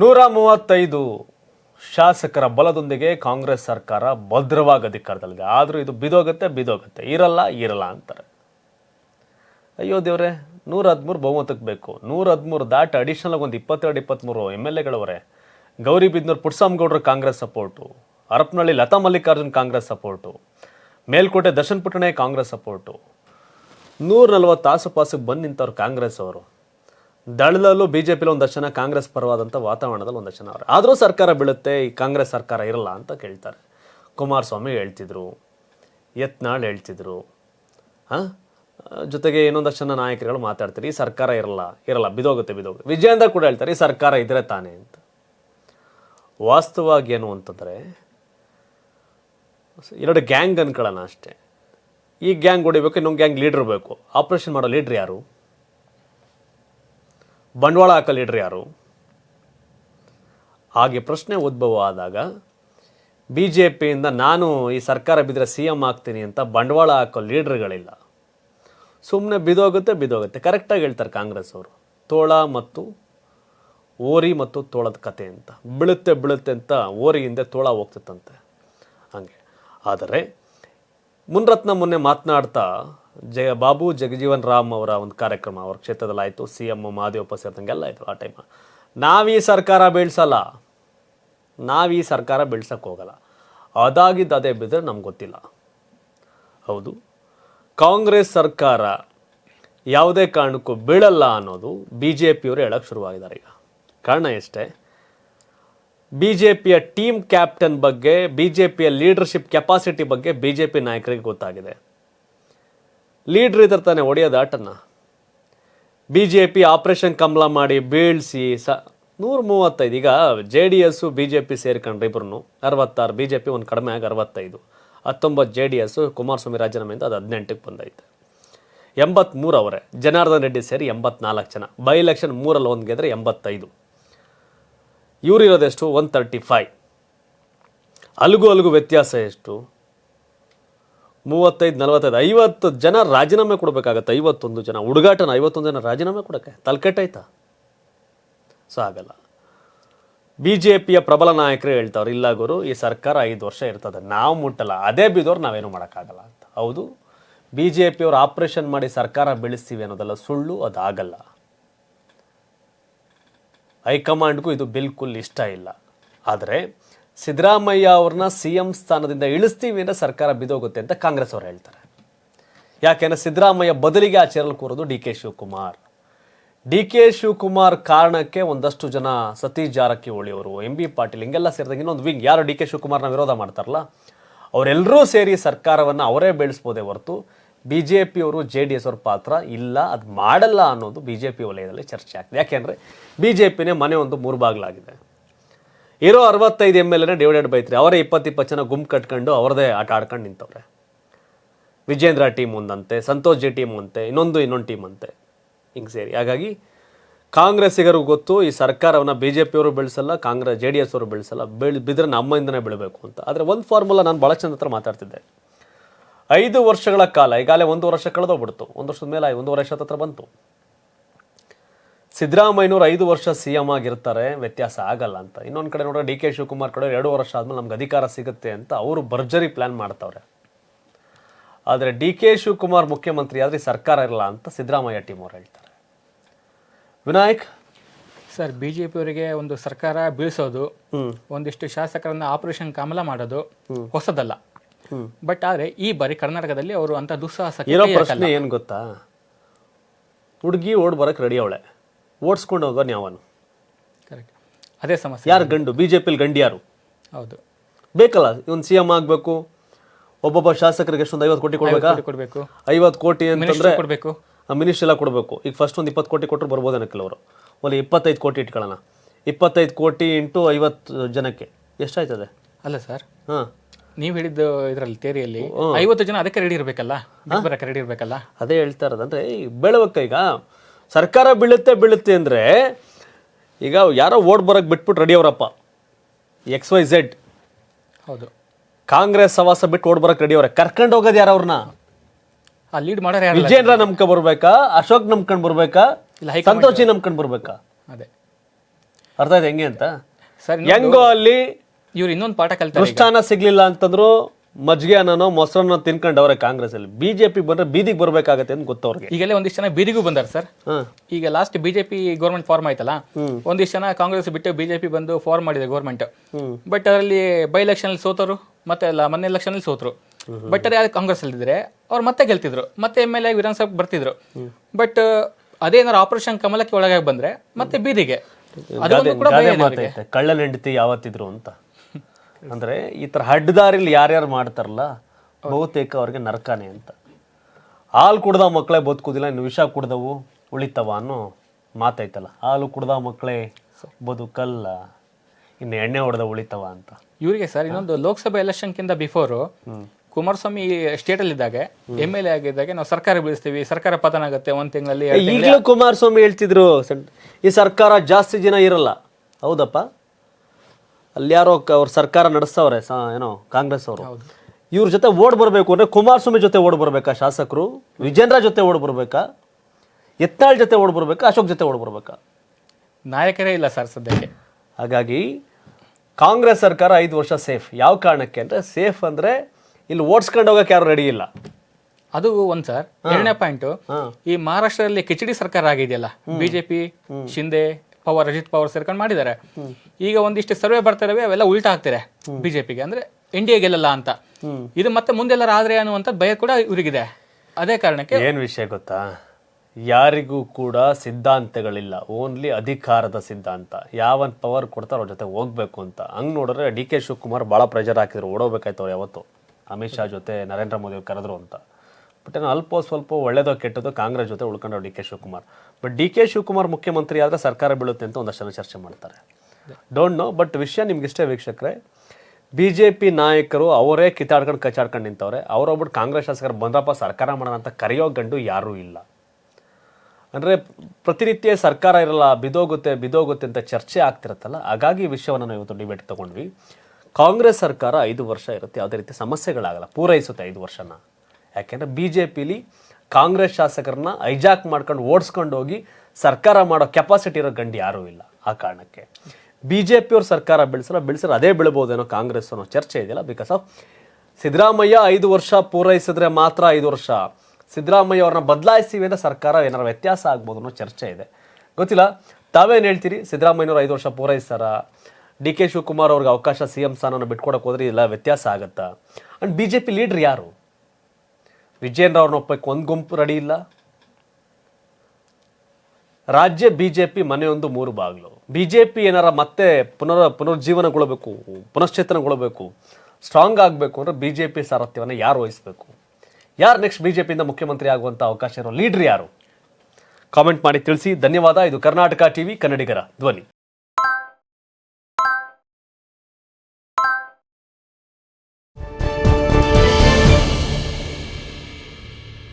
ನೂರ ಮೂವತ್ತೈದು ಶಾಸಕರ ಬಲದೊಂದಿಗೆ ಕಾಂಗ್ರೆಸ್ ಸರ್ಕಾರ ಭದ್ರವಾಗಿ ಅಧಿಕಾರದಲ್ಲಿದೆ. ಆದರೂ ಇದು ಬಿದೋಗುತ್ತೆ ಬಿದೋಗುತ್ತೆ. ಇರಲ್ಲ ಇರಲ್ಲ ಅಂತಾರೆ. ಅಯ್ಯೋ ದೇವ್ರೆ ನೂರ ಹದಿಮೂರು ಬಹುಮತಕ್ಕೆ ಬೇಕು. ನೂರ ಹದಿಮೂರು ದಾಟ್ ಅಡಿಷನಲ್ ಒಂದು ಇಪ್ಪತ್ತೆರಡು, ಇಪ್ಪತ್ತ್ಮೂರು ಎಂ ಎಲ್ ಎಗಳವರೆ ಗೌರಿಬಿದ್ನೂರು ಪುಟ್ಸಾಮ್ಗೌಡ್ರ Congress support, Harapanahalli Latha Mallikarjun Congress support, Melkote Darshan ಪುಟ್ಟಣೆ Congress support. ನೂರ ನಲ್ವತ್ತು ಆಸುಪಾಸಿಗೆ ಬಂದು ನಿಂತವ್ರು ಕಾಂಗ್ರೆಸ್ ಅವರು. ದಳದಲ್ಲೂ ಬಿ ಜೆ ಪಿಲಿ ಒಂದಷ್ಟು ಜನ ಕಾಂಗ್ರೆಸ್ ಪರವಾದಂಥ ವಾತಾವರಣದಲ್ಲಿ ಒಂದಷ್ಟು ಜನ ಅವರು. ಆದರೂ ಸರ್ಕಾರ ಬೀಳುತ್ತೆ, ಈ ಕಾಂಗ್ರೆಸ್ ಸರ್ಕಾರ ಇರಲ್ಲ ಅಂತ ಕೇಳ್ತಾರೆ. ಕುಮಾರಸ್ವಾಮಿ ಹೇಳ್ತಿದ್ರು, ಯತ್ನಾಳ್ ಹೇಳ್ತಿದ್ರು, ಹಾಂ? ಜೊತೆಗೆ ಇನ್ನೊಂದಷ್ಟು ಜನ ನಾಯಕರುಗಳು ಮಾತಾಡ್ತಾರೆ, ಈ ಸರ್ಕಾರ ಇರಲ್ಲ ಇರಲ್ಲ, ಬಿದೋಗುತ್ತೆ ಬಿದೋಗುತ್ತೆ. ವಿಜಯಂದ ಕೂಡ ಹೇಳ್ತಾರೆ, ಈ ಸರ್ಕಾರ ಇದ್ರೆ ತಾನೇ ಅಂತ. ವಾಸ್ತವವಾಗಿ ಏನು ಅಂತಂದರೆ, ಎರಡು ಗ್ಯಾಂಗ್ ಅನ್ಕೊಳ್ಳೋಣ ಅಷ್ಟೇ. ಈ ಗ್ಯಾಂಗ್ ಹೊಡಿಬೇಕು, ಇನ್ನೊಂದು ಗ್ಯಾಂಗ್ ಲೀಡ್ರ್ ಬೇಕು. ಆಪರೇಷನ್ ಮಾಡೋ ಲೀಡ್ರ್ ಯಾರು? ಬಂಡವಾಳ ಹಾಕೋ ಲೀಡ್ರ್ ಯಾರು? ಹಾಗೆ ಪ್ರಶ್ನೆ ಉದ್ಭವ ಆದಾಗ ಬಿ ಜೆ ಪಿಯಿಂದ ನಾನು ಈ ಸರ್ಕಾರ ಬಿದ್ದರೆ ಸಿ ಎಂ ಆಗ್ತೀನಿ ಅಂತ ಬಂಡವಾಳ ಹಾಕೋ ಲೀಡ್ರ್ಗಳಿಲ್ಲ. ಸುಮ್ಮನೆ ಬಿದೋಗುತ್ತೆ ಬಿದೋಗುತ್ತೆ. ಕರೆಕ್ಟಾಗಿ ಹೇಳ್ತಾರೆ ಕಾಂಗ್ರೆಸ್ ಅವರು. ತೋಳ ಮತ್ತು ಓರಿ ಮತ್ತು ತೋಳದ ಕತೆ ಅಂತ. ಬೀಳುತ್ತೆ ಬೀಳುತ್ತೆ ಅಂತ ಓರಿ ಹಿಂದೆ ತೋಳ ಹೋಗ್ತಿತ್ತಂತೆ. ಹಾಗೆ. ಆದರೆ ಮುನ್ರತ್ನ ಮೊನ್ನೆ ಮಾತನಾಡ್ತಾ ಜಯ ಬಾಬು ಜಗಜೀವನ್ ರಾಮ್ ಅವರ ಒಂದು ಕಾರ್ಯಕ್ರಮ ಅವ್ರ ಕ್ಷೇತ್ರದಲ್ಲಿ ಆಯಿತು ಸಿ ಎಂ ಮಹಾದೇವಪ್ಪ ಸೇರಿದಂಗೆಲ್ಲ ಆಯಿತು ಆ ಟೈಮ್ ನಾವೀ ಸರ್ಕಾರ ಬೀಳ್ಸಲ್ಲ. ನಾವೀ ಸರ್ಕಾರ ಬೀಳ್ಸಕ್ಕೆ ಹೋಗಲ್ಲ. ಅದಾಗಿದ್ದು ಅದೇ ಬಿದ್ದರೆ ನಮ್ಗೆ ಗೊತ್ತಿಲ್ಲ. ಹೌದು. ಕಾಂಗ್ರೆಸ್ ಸರ್ಕಾರ ಯಾವುದೇ ಕಾರಣಕ್ಕೂ ಬೀಳಲ್ಲ ಅನ್ನೋದು ಬಿ ಜೆ ಪಿಯವರು ಹೇಳಕ್ಕೆ ಶುರುವಾಗಿದ್ದಾರೆ ಈಗ. ಕಾರಣ ಎಷ್ಟೇ? ಬಿ ಜೆ ಪಿಯ ಟೀಮ್ ಕ್ಯಾಪ್ಟನ್ ಬಗ್ಗೆ ಬಿ ಜೆ ಪಿಯ ಲೀಡರ್ಶಿಪ್ ಕೆಪಾಸಿಟಿ ಬಗ್ಗೆ ಬಿ ಜೆ ಪಿ ನಾಯಕರಿಗೆ ಗೊತ್ತಾಗಿದೆ. ಲೀಡ್ರ್ ಇದ್ರ ತಾನೆ ಹೊಡೆಯೋದು ಆಟನ. B J P operation Kamala ಮಾಡಿ ಬೀಳ್ಸಿ ಸ, ನೂರ ಮೂವತ್ತೈದು, ಈಗ J D S B J P ಸೇರ್ಕೊಂಡ್ರೆ ಇಬ್ಬರು ಅರವತ್ತಾರು ಬಿ ಜೆ ಪಿ ಒಂದು ಕಡಿಮೆ ಆಗಿ ಅರವತ್ತೈದು, ಹತ್ತೊಂಬತ್ತು ಜೆ ಡಿ ಎಸ್ಸು ಕುಮಾರಸ್ವಾಮಿ ರಾಜೀನಾಮೆಯಿಂದ ಅದು ಹದಿನೆಂಟಕ್ಕೆ ಬಂದೈತೆ. ಎಂಬತ್ಮೂರು ಅವರೇ ಜನಾರ್ದನ್ ರೆಡ್ಡಿ ಸೇರಿ ಎಂಬತ್ನಾಲ್ಕು ಜನ, ಬೈ ಎಲೆಕ್ಷನ್ ಮೂರಲ್ಲಿ ಒಂದು ಗೆದ್ರೆ ಎಂಬತ್ತೈದು. ಇವ್ರು ಇರೋದೆಷ್ಟು ಒನ್ ತರ್ಟಿ ಫೈವ್ ಅಲ್ಗು ಅಲ್ಗು ವ್ಯತ್ಯಾಸ ಎಷ್ಟು? ಮೂವತ್ತೈದು, ನಲವತ್ತೈದು, ಐವತ್ತು ಜನ ರಾಜೀನಾಮೆ ಕೊಡಬೇಕಾಗತ್ತೆ. ಐವತ್ತೊಂದು ಜನ ಹುಡುಗಾಟನ, ಐವತ್ತೊಂದು ಜನ ರಾಜೀನಾಮೆ ಕೊಡೋಕ್ಕೆ. ತಲೆಕೆಟ್ಟಾಯ್ತಾ? ಸೊ ಆಗಲ್ಲ ಬಿ ಜೆ ಪಿಯ ಪ್ರಬಲ ನಾಯಕರು ಹೇಳ್ತಾವ್ರು, ಇಲ್ಲ ಗುರು, ಈ ಸರ್ಕಾರ ಐದು ವರ್ಷ ಇರ್ತದೆ. ನಾವು ಮುಟ್ಟಲ್ಲ. ಅದೇ ಬಿದ್ದವ್ರು ನಾವೇನು ಮಾಡೋಕ್ಕಾಗಲ್ಲ ಅಂತ. ಹೌದು. ಬಿ ಜೆ ಪಿಯವ್ರು ಆಪ್ರೇಷನ್ ಮಾಡಿ ಸರ್ಕಾರ ಬೆಳೆಸ್ತೀವಿ ಅನ್ನೋದೆಲ್ಲ ಸುಳ್ಳು, ಅದಾಗಲ್ಲ. ಹೈಕಮಾಂಡ್ಗೂ ಇದು ಬಿಲ್ಕುಲ್ ಇಷ್ಟ ಇಲ್ಲ. ಆದರೆ ಸಿದ್ದರಾಮಯ್ಯ ಅವ್ರನ್ನ ಸಿ ಎಂ ಸ್ಥಾನದಿಂದ ಇಳಿಸ್ತೀವಿ ಅಂದರೆ ಸರ್ಕಾರ ಬಿದೋಗುತ್ತೆ ಅಂತ ಕಾಂಗ್ರೆಸ್ ಅವರು ಹೇಳ್ತಾರೆ. ಯಾಕೆಂದರೆ ಸಿದ್ದರಾಮಯ್ಯ ಬದಲಿಗೆ ಆ ಚೇರಲ್ಲಿ ಕೂರೋದು D K Shivakumar. D K Shivakumar ಕಾರಣಕ್ಕೆ ಒಂದಷ್ಟು ಜನ ಸತೀಶ್ ಜಾರಕಿಹೊಳಿ ಅವರು, ಎಂ ಬಿ ಪಾಟೀಲ್ ಹಿಂಗೆಲ್ಲ ಸೇರಿದಾಗ ಇನ್ನೊಂದು ವಿಂಗ್, ಯಾರು ಡಿ ಕೆ ಶಿವಕುಮಾರ್ನ ವಿರೋಧ ಮಾಡ್ತಾರಲ್ಲ, ಅವರೆಲ್ಲರೂ ಸೇರಿ ಸರ್ಕಾರವನ್ನು ಅವರೇ ಬೆಳೆಸ್ಬೋದೇ ಹೊರತು ಬಿ ಜೆ ಪಿಯವರು ಜೆ ಡಿ ಎಸ್ ಅವ್ರ ಪಾತ್ರ ಇಲ್ಲ, ಅದು ಮಾಡಲ್ಲ ಅನ್ನೋದು ಬಿ ಜೆ ಪಿ ವಲಯದಲ್ಲಿ ಚರ್ಚೆ ಆಗ್ತದೆ. ಯಾಕೆಂದರೆ ಬಿ ಜೆ ಪಿನೇ ಮನೆ ಒಂದು ಮೂರು ಬಾಗಿಲಾಗಿದೆ. ಇರೋ ಅರವತ್ತೈದು ಎಂ ಎಲ್ ಎನೇ ಡಿವೈಡೆಡ್ ಬೈತ್ರಿ ಅವರೇ ಇಪ್ಪತ್ತು ಇಪ್ಪತ್ತು ಜನ ಗುಂಪು ಕಟ್ಕೊಂಡು ಅವರದೇ ಆಟ ಆಡ್ಕೊಂಡು ನಿಂತವ್ರೆ. ವಿಜೇಂದ್ರ ಟೀಮ್ ಒಂದಂತೆ, ಸಂತೋಷ್ ಜೆ ಟೀಮ್ ಅಂತೆ ಇನ್ನೊಂದು ಇನ್ನೊಂದು ಟೀಮ್ ಅಂತೆ. ಹಿಂಗೆ ಸೇರಿ. ಹಾಗಾಗಿ ಕಾಂಗ್ರೆಸ್ಸಿಗರು ಗೊತ್ತು, ಈ ಸರ್ಕಾರವನ್ನು ಬಿ ಜೆ ಪಿಯವರು ಬೆಳೆಸಲ್ಲ, ಕಾಂಗ್ರೆಸ್, ಜೆ ಡಿ ಎಸ್ ಅವರು ಬೆಳೆಸಲ್ಲ, ಬೆಳೆ ಬಿದ್ದರೆ ನಮ್ಮಿಂದನೇ ಬೆಳಬೇಕು ಅಂತ. ಆದರೆ ಒಂದು ಫಾರ್ಮುಲಾ ನಾನು ಭಾಳ ಚಂದ ಹತ್ರ ಮಾತಾಡ್ತಿದ್ದೆ. ಐದು ವರ್ಷಗಳ ಕಾಲ ಈಗಾಗಲೇ ಒಂದು ವರ್ಷ ಕಳೆದೋಗ್ಬಿಡ್ತು. ಒಂದು ವರ್ಷದ ಮೇಲೆ ಒಂದು ವರ್ಷ ಹತ್ರ ಬಂತು. ಸಿದ್ದರಾಮಯ್ಯನವರು ಐದು ವರ್ಷ ಸಿ ಎಂ ಆಗಿರ್ತಾರೆ ವ್ಯತ್ಯಾಸ ಆಗಲ್ಲ ಅಂತ. ಇನ್ನೊಂದು ಕಡೆ ನೋಡೋ ಡಿ ಕೆ ಶಿವಕುಮಾರ್ ಕಡೆ ಎರಡು ವರ್ಷ ಆದಮೇಲೆ ನಮ್ಗೆ ಅಧಿಕಾರ ಸಿಗುತ್ತೆ ಅಂತ ಅವರು ಭರ್ಜರಿ ಪ್ಲಾನ್ ಮಾಡ್ತವ್ರೆ. ಆದರೆ ಡಿ ಕೆ ಶಿವಕುಮಾರ್ ಮುಖ್ಯಮಂತ್ರಿ ಆದರೆ ಸರ್ಕಾರ ಇರಲ್ಲ ಅಂತ ಸಿದ್ದರಾಮಯ್ಯ ಟೀಮ್ ಅವ್ರು ಹೇಳ್ತಾರೆ. ವಿನಾಯಕ್? ಸರ್ ಬಿ ಜೆ ಪಿಯವರಿಗೆ ಒಂದು ಸರ್ಕಾರ ಬೀಳಿಸೋದು ಒಂದಿಷ್ಟು ಶಾಸಕರನ್ನ ಆಪರೇಷನ್ ಕಮಲ ಮಾಡೋದು ಹೊಸದಲ್ಲ. ಬಟ್ ಆದ್ರೆ ಈ ಬಾರಿ ಕರ್ನಾಟಕದಲ್ಲಿ ಅವರು ಅಂತ ದುಸ್ಸಾಹಸ ಇರೋ ಪ್ರಶ್ನೆ ಏನು ಗೊತ್ತಾ? ಹುಡುಗಿ ಓಡ್ ಬರಕ್ಕೆ ರೆಡಿ ಅವಳೆ. ಓಡಿಸ್ಕೊಂಡು ಹೋಗೋನು ಯಾವನು? ಕರೆಕ್ಟ್ ಅದೇ ಸಮಸ್ಯೆ. ಯಾರು ಗಂಡು? ಬಿ ಜೆ ಪಿಲಿ ಗಂಡು ಯಾರು? ಹೌದು. ಬೇಕಲ್ಲ ಇವನ್ ಸಿ ಎಂ ಆಗ್ಬೇಕು. ಒಬ್ಬೊಬ್ಬ ಶಾಸಕರಿಗೆ ಎಷ್ಟೊಂದು ಐವತ್ತು ಕೋಟಿ ಕೊಡ್ಬೇಕಾ? ಕೊಡಬೇಕು. ಐವತ್ತು ಕೋಟಿ ಅಂತಂದ್ರೆ ಕೊಡಬೇಕು. ಮಿನಿಸ್ಟ್ರಿ ಎಲ್ಲ ಕೊಡಬೇಕು. ಈಗ ಫಸ್ಟ್ ಒಂದು ಇಪ್ಪತ್ತು ಕೋಟಿ ಕೊಟ್ಟರು ಬರ್ಬೋದೇನೋ ಕೆಲವರು. ಒಂದು ಇಪ್ಪತ್ತೈದು ಕೋಟಿ ಇಟ್ಕೊಳ್ಳೋಣ. ಇಪ್ಪತ್ತೈದು ಕೋಟಿ ಇಂಟು ಐವತ್ತು ಜನಕ್ಕೆ. ಎಷ್ಟಾಯ್ತದೆ? ಅಲ್ಲ ಸರ್. ಹಾಂ. ನೀವು ಹೇಳಿದ್ದು ಇದರಲ್ಲಿ ತೇರಿಯಲ್ಲಿ ಐವತ್ತು ಜನ ಅದಕ್ಕೆ ರೆಡಿ ಇರಬೇಕಲ್ಲ? ಬರಕ್ಕೆ ರೆಡಿ ಇರಬೇಕಲ್ಲ? ಅದೇ ಹೇಳ್ತಾ ಇರೋದಂದ್ರೆ ಬೆಳವಕ್ಕ ಈಗ ಸರ್ಕಾರ ಬೀಳುತ್ತೆ ಬೀಳುತ್ತೆ ಅಂದರೆ ಈಗ ಯಾರೋ ಓಡ್ ಬರಕ್ಕೆ ಬಿಟ್ಬಿಟ್ಟು ರೆಡಿ ಅವರಪ್ಪ. ಎಕ್ಸ್ ವೈ ಝೆಡ್ ಹೌದು. ಕಾಂಗ್ರೆಸ್ ಸವಾಸ ಬಿಟ್ಟು ಓಡ್ ಬರಕ್ಕೆ ರೆಡಿ ಅವ್ರೆ. ಕರ್ಕೊಂಡು ಹೋಗೋದು ಯಾರು ಅವ್ರನ್ನ? ಲೀಡ್ ಮಾಡೋರು ಯಾರು ವಿಜೇಂದ್ರ ನಂಬ್ಕೊಂಡ್ ಬರ್ಬೇಕಾ? ಅಶೋಕ್ ನಂಬ್ಕೊಂಡ್ ಬರ್ಬೇಕಾ? ಇಲ್ಲ, ಸಂತೋಷಿ ನಂಬ್ಕೊಂಡ್ ಬರ್ಬೇಕಾ? ಅದೇ. ಅರ್ಥ ಆಯ್ತು ಹೆಂಗೆ ಅಂತ? ಸರಿ ಹೆಂಗೋ ಅಲ್ಲಿ ಇವ್ರು ಇನ್ನೊಂದು ಪಾಠ ಕಲ್ತಾರೆ ಅನುಷ್ಠಾನ ಸಿಗ್ಲಿಲ್ಲ ಅಂತಂದ್ರು ಮಜ್ಜಿಗೆ ಅನ್ನೋ ಮೊಸರನ್ನ ತಿನ್ಕೊಂಡವ್ರೆ ಕಾಂಗ್ರೆಸ್ ಅಲ್ಲಿ ಬಿಜೆಪಿ ಬಂದ್ರೆ ಬೀದಿಗೆ ಬರ್ಬೇಕಾಗತ್ತೆ ಅಂತ ಗೊತ್ತವ್ರಿಗೆ ಈಗಲೇ ಒಂದಿಷ್ಟು ಜನ ಬೀದಿಗೂ ಬಂದಾರ ಸರ್. ಹಾ. ಈಗ ಲಾಸ್ಟ್ ಬಿಜೆಪಿ ಗೌರ್ಮೆಂಟ್ ಫಾರ್ಮ್ ಆಯ್ತಲ್ಲ ಒಂದಿಷ್ಟು ಜನ ಕಾಂಗ್ರೆಸ್ ಬಿಟ್ಟು ಬಿಜೆಪಿ ಬಂದು ಫಾರ್ಮ್ ಮಾಡಿದೆ ಗೌರ್ಮೆಂಟ್ ಬಟ್ ಅದರಲ್ಲಿ ಬೈ ಎಲೆಕ್ಷನ್ ಅಲ್ಲಿ ಸೋತರು ಮತ್ತೆ ಅಲ್ಲ ಮೊನ್ನೆ ಎಲೆಕ್ಷನ್ ಅಲ್ಲಿ ಸೋತರು. ಬಟ್ ಅದು ಯಾರು ಕಾಂಗ್ರೆಸ್ ಅಲ್ಲಿ ಇದ್ರೆ ಅವ್ರು ಮತ್ತೆ ಗೆಲ್ತಿದ್ರು ಮತ್ತೆ ಎಂ ಎಲ್ ಎ ವಿಧಾನಸಭೆ ಬರ್ತಿದ್ರು. ಬಟ್ ಅದೇನಾದ್ರು ಆಪರೇಷನ್ ಕಮಲಕ್ಕೆ ಒಳಗಾಗಿ ಬಂದ್ರೆ ಮತ್ತೆ ಬೀದಿಗೆ. ಅದೊಂದು ಕೂಡ ಭಯ ಗಾದೆ ಇದೆ ಅವ್ರಿಗೆ. ಮಾತೈತೆ ಕಳ್ಳನ ಹೆಂಡತಿ ಯಾವತ್ತಿದ್ರು ಅಂತ. ಅಂದ್ರೆ ಈ ತರ ಹಡ್ಡದಾರಿಲಿ ಯಾರ್ಯಾರು ಮಾಡ್ತಾರಲ್ಲ ಬಹುತೇಕ ಅವ್ರಿಗೆ ನರಕಾನೆ ಅಂತ. ಹಾಲು ಕುಡ್ದ ಮಕ್ಕಳೇ ಬದುಕುದಿಲ್ಲ ಇನ್ನು ವಿಷ ಕುಡ್ದವು ಉಳಿತವ ಅನ್ನೋ ಮಾತೈತಲ್ಲ. ಹಾಲು ಕುಡ್ದ ಮಕ್ಕಳೇ ಬದುಕಲ್ಲ ಇನ್ನು ಎಣ್ಣೆ ಹೊಡೆದ ಉಳಿತವ ಅಂತ. ಇವರಿಗೆ ಸರ್ ಇನ್ನೊಂದು ಲೋಕಸಭೆ ಎಲೆಕ್ಷನ್ಕಿಂತ ಬಿಫೋರ್ ಕುಮಾರಸ್ವಾಮಿ ಸ್ಟೇಟ್ ಅಲ್ಲಿ ಇದ್ದಾಗ ಎಂ ಎಲ್ ಎ ಆಗಿದ್ದಾಗ ನಾವು ಸರ್ಕಾರ ಬೀಳಿಸ್ತೀವಿ ಸರ್ಕಾರ ಪತನ ಆಗುತ್ತೆ ಒಂದ್ ತಿಂಗಳಲ್ಲಿ ಈಗಲೂ ಕುಮಾರಸ್ವಾಮಿ ಹೇಳ್ತಿದ್ರು ಈ ಸರ್ಕಾರ ಜಾಸ್ತಿ ಜನ ಇರಲ್ಲ. ಹೌದಪ್ಪ? ಅಲ್ಲಿ ಯಾರೋ ಅವ್ರ ಸರ್ಕಾರ ನಡೆಸ್ತವ್ರೆ ಸಾ ಏನೋ ಕಾಂಗ್ರೆಸ್ ಅವರು ಇವ್ರ ಜೊತೆ ಓಡ್ ಬರಬೇಕು ಅಂದ್ರೆ ಕುಮಾರಸ್ವಾಮಿ ಜೊತೆ ಓಡ್ ಬರ್ಬೇಕಾ ಶಾಸಕರು? ವಿಜೇಂದ್ರ ಜೊತೆ ಓಡ್ ಬರ್ಬೇಕಾ? ಎತ್ತಾಳ್ ಜೊತೆ ಓಡ್ ಬರ್ಬೇಕಾ? ಅಶೋಕ್ ಜೊತೆ ಓಡ್ ಬರ್ಬೇಕಾ? ನಾಯಕರೇ ಇಲ್ಲ ಸರ್ ಸದ್ಯಕ್ಕೆ. ಹಾಗಾಗಿ ಕಾಂಗ್ರೆಸ್ ಸರ್ಕಾರ ಐದು ವರ್ಷ ಸೇಫ್. ಯಾವ ಕಾರಣಕ್ಕೆ ಅಂದ್ರೆ ಸೇಫ್ ಅಂದ್ರೆ ಇಲ್ಲಿ ಓಡಿಸ್ಕೊಂಡು ಹೋಗಕ್ಕೆ ಯಾರು ರೆಡಿ ಇಲ್ಲ. ಅದು ಒಂದ್ ಸರ್. ಎರಡನೇ ಪಾಯಿಂಟ್ ಈ ಮಹಾರಾಷ್ಟ್ರದಲ್ಲಿ ಕಿಚಡಿ ಸರ್ಕಾರ ಆಗಿದೆಯಲ್ಲ ಬಿಜೆಪಿ ಶಿಂದೆ ಪವರ್, ಅಜಿತ್ ಪವರ್ ಸೇರ್ಕೊಂಡು ಮಾಡಿದ್ದಾರೆ. ಈಗ ಒಂದಿಷ್ಟು ಸರ್ವೆ ಬರ್ತಾ ಇದಾವೆ, ಅವೆಲ್ಲ ಉಲ್ಟಾ ಆಗ್ತಿದೆ ಬಿಜೆಪಿಗೆ. ಅಂದ್ರೆ ಇಂಡಿಯಾ ಗೆಲ್ಲಲ್ಲ ಅಂತ. ಇದು ಮತ್ತೆ ಮುಂದೆಲ್ಲರ ಆದ್ರೆ ಅನ್ನುವಂತ ಭಯ ಕೂಡ ಇವರಿಗಿದೆ. ಅದೇ ಕಾರಣಕ್ಕೆ ಏನ್ ವಿಷಯ ಗೊತ್ತಾ? ಯಾರಿಗೂ ಕೂಡ ಸಿದ್ಧಾಂತಗಳಿಲ್ಲ. ಓನ್ಲಿ ಅಧಿಕಾರದ ಸಿದ್ಧಾಂತ. ಯಾವನ್ ಪವರ್ ಕೊಡ್ತಾರೋ ಅವ್ರ ಜೊತೆ ಹೋಗ್ಬೇಕು ಅಂತ. ಹಂಗ್ ನೋಡಿದ್ರೆ ಡಿ ಕೆ ಶಿವಕುಮಾರ್ ಭಾಳ ಪ್ರೆಜರ್ ಹಾಕಿದ್ರು. ಓಡೋಬೇಕಾಯ್ತು ಯಾವತ್ತು. ಅಮಿತ್ ಶಾ ಜೊತೆ ನರೇಂದ್ರ ಮೋದಿ ಕರೆದ್ರು ಅಂತ. ಬಟ್ ಏನೋ ಅಲ್ಪ ಸ್ವಲ್ಪ ಒಳ್ಳೇದೋ ಕೆಟ್ಟದೋ ಕಾಂಗ್ರೆಸ್ ಜೊತೆ ಉಳ್ಕೊಂಡ್ರು D K Shivakumar. But D K Shivakumar ಮುಖ್ಯಮಂತ್ರಿ ಆದರೆ ಸರ್ಕಾರ ಬೀಳುತ್ತೆ ಅಂತ ಒಂದಷ್ಟು ಜನ ಚರ್ಚೆ ಮಾಡ್ತಾರೆ. ಡೋಂಟ್ ನೋ ಬಟ್ ವಿಷಯ ನಿಮ್ಗಿಷ್ಟೇ ವೀಕ್ಷಕರೇ. ಬಿ ಜೆ ಪಿ ನಾಯಕರು ಅವರೇ ಕಿತ್ತಾಡ್ಕೊಂಡು ಕಚ್ಚಾಡ್ಕೊಂಡು ನಿಂತವ್ರೆ. ಅವರೊಬ್ಬರು ಕಾಂಗ್ರೆಸ್ ಶಾಸಕರು ಬಂದ್ರಪ್ಪ ಸರ್ಕಾರ ಮಾಡೋಣ ಅಂತ ಕರೆಯೋ ಗಂಡು ಯಾರೂ ಇಲ್ಲ. ಅಂದರೆ ಪ್ರತಿನಿತ್ಯ ಸರ್ಕಾರ ಇರಲ್ಲ, ಬಿದೋಗುತ್ತೆ ಬಿದೋಗುತ್ತೆ ಅಂತ ಚರ್ಚೆ ಆಗ್ತಿರುತ್ತಲ್ಲ, ಹಾಗಾಗಿ ವಿಷಯವನ್ನು ನಾವು ಇವತ್ತು ಡಿಬೇಟ್ ತಗೊಂಡ್ವಿ. ಕಾಂಗ್ರೆಸ್ ಸರ್ಕಾರ ಐದು ವರ್ಷ ಇರುತ್ತೆ, ಯಾವುದೇ ರೀತಿ ಸಮಸ್ಯೆಗಳಾಗಲ್ಲ, ಪೂರೈಸುತ್ತೆ ಐದು ವರ್ಷನ. ಯಾಕೆಂದರೆ ಬಿ ಜೆ ಪಿಲಿ ಕಾಂಗ್ರೆಸ್ ಶಾಸಕರನ್ನ ಐಜಾಕ್ ಮಾಡ್ಕೊಂಡು ಓಡಿಸ್ಕೊಂಡು ಹೋಗಿ ಸರ್ಕಾರ ಮಾಡೋ ಕೆಪಾಸಿಟಿ ಇರೋ ಗಂಡಿ ಯಾರೂ ಇಲ್ಲ ಆ ಕಾರಣಕ್ಕೆ. ಬಿ ಜೆ ಪಿಯವ್ರು ಸರ್ಕಾರ ಬೆಳೆಸಲ್ಲ ಬೆಳೆಸಿದ್ರೆ ಅದೇ ಬೆಳ್ಬೋದೇನೋ ಕಾಂಗ್ರೆಸ್ ಅನ್ನೋ ಚರ್ಚೆ ಇದೆಯಲ್ಲ ಬಿಕಾಸ್ ಆಫ್ ಸಿದ್ದರಾಮಯ್ಯ ಐದು ವರ್ಷ ಪೂರೈಸಿದ್ರೆ ಮಾತ್ರ ಐದು ವರ್ಷ. ಸಿದ್ದರಾಮಯ್ಯ ಅವ್ರನ್ನ ಬದಲಾಯಿಸ್ತೀವಿ ಅಂದರೆ ಸರ್ಕಾರ ಏನಾರ ವ್ಯತ್ಯಾಸ ಆಗ್ಬೋದು ಅನ್ನೋ ಚರ್ಚೆ ಇದೆ. ಗೊತ್ತಿಲ್ಲ? ತಾವೇನು ಹೇಳ್ತೀರಿ? ಸಿದ್ದರಾಮಯ್ಯವ್ರು ಐದು ವರ್ಷ ಪೂರೈಸ್ತಾರ. ಡಿ ಕೆ ಶಿವಕುಮಾರ್ ಅವ್ರಿಗೆ ಅವಕಾಶ ಸಿ ಎಂ ಸ್ಥಾನನ ಬಿಟ್ಕೊಡಕ್ಕೆ ಹೋದ್ರೆ ಇಲ್ಲ ವ್ಯತ್ಯಾಸ ಆಗುತ್ತಾ? And B J P leader ಯಾರು? ವಿಜೇಂದ್ರ ಅವ್ರನ್ನ ಒಪ್ಪಕ್ಕೆ ಒಂದು ಗುಂಪು ರೆಡಿ ಇಲ್ಲ. ರಾಜ್ಯ ಬಿಜೆಪಿ ಮನೆಯೊಂದು ಮೂರು ಬಾಗಿಲು. ಬಿಜೆಪಿ ಏನಾರ ಮತ್ತೆ ಪುನರ್ ಪುನರ್ಜೀವನಗೊಳ್ಳಬೇಕು ಪುನಶ್ಚೇತನಗೊಳ್ಳಬೇಕು ಸ್ಟ್ರಾಂಗ್ ಆಗಬೇಕು ಅಂದ್ರೆ ಬಿಜೆಪಿ ಸಾರಥ್ಯವನ್ನು ಯಾರು ವಹಿಸಬೇಕು? ಯಾರು ನೆಕ್ಸ್ಟ್ ಬಿಜೆಪಿಯಿಂದ ಮುಖ್ಯಮಂತ್ರಿ ಆಗುವಂಥ ಅವಕಾಶ ಇರೋ ಲೀಡ್ರ್ ಯಾರು? ಕಾಮೆಂಟ್ ಮಾಡಿ ತಿಳಿಸಿ. ಧನ್ಯವಾದ. ಇದು ಕರ್ನಾಟಕ ಟಿವಿ, ಕನ್ನಡಿಗರ ಧ್ವನಿ.